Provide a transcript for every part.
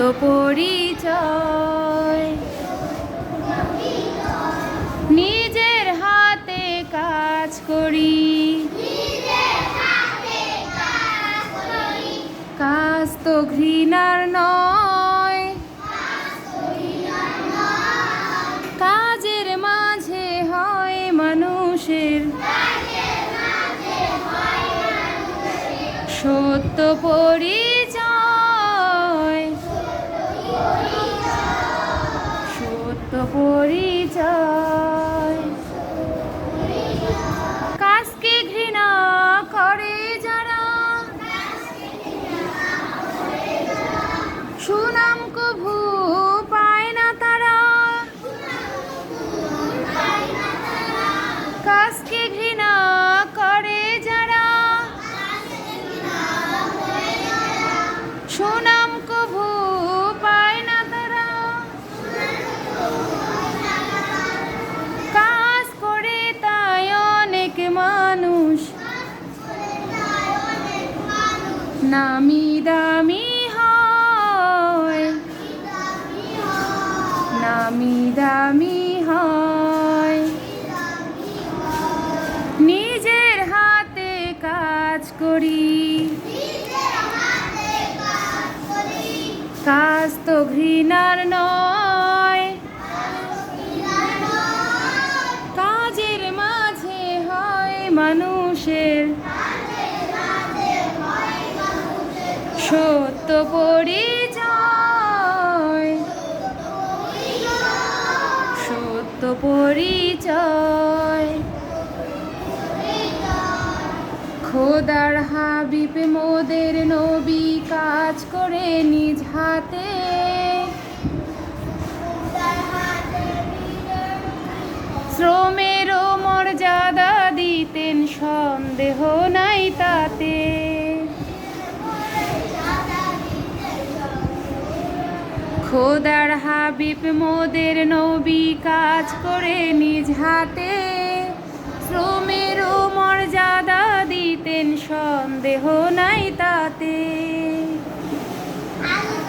সত্য পরিচয়। নিজের হাতে কাজ করি। কাজ তো ঘৃণার নয়। কাজের মাঝে হয় মানুষের। সত্য পরিচয় পরিচয়। কাজকে ঘৃণা করে যারা সুনাম কভু পায় না তারা। কাজকে নামি দামি হয়। নামি দামি হয়। নিজের হাতে কাজ করি। কাজ তো ঘৃণার নয়। কাজের মাঝে হয় মানুষের সত্য পরিচয় সত্য পরিচয় খোদার হাবিব মোদের নবী কাজ করে নিজ হাতে খোদার হাবিব মোদের নবী কাজ করে নিজ হাতে। শ্রমেরও মর্যাদা দিতেন, সন্দেহ নাই তাতে।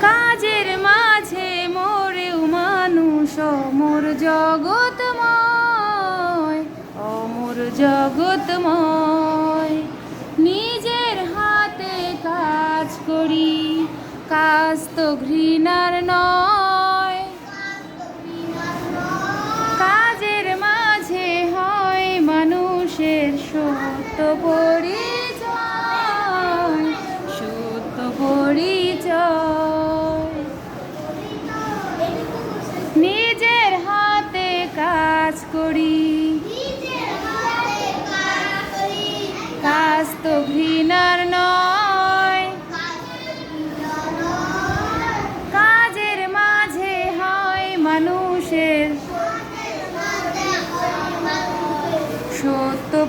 কাজের মাঝে মোরেও মানুষ অমর জগৎময় অমর জগৎময়। কাজ তো ঘৃণার নয়। কাজের মাঝে হয় মানুষের সত্য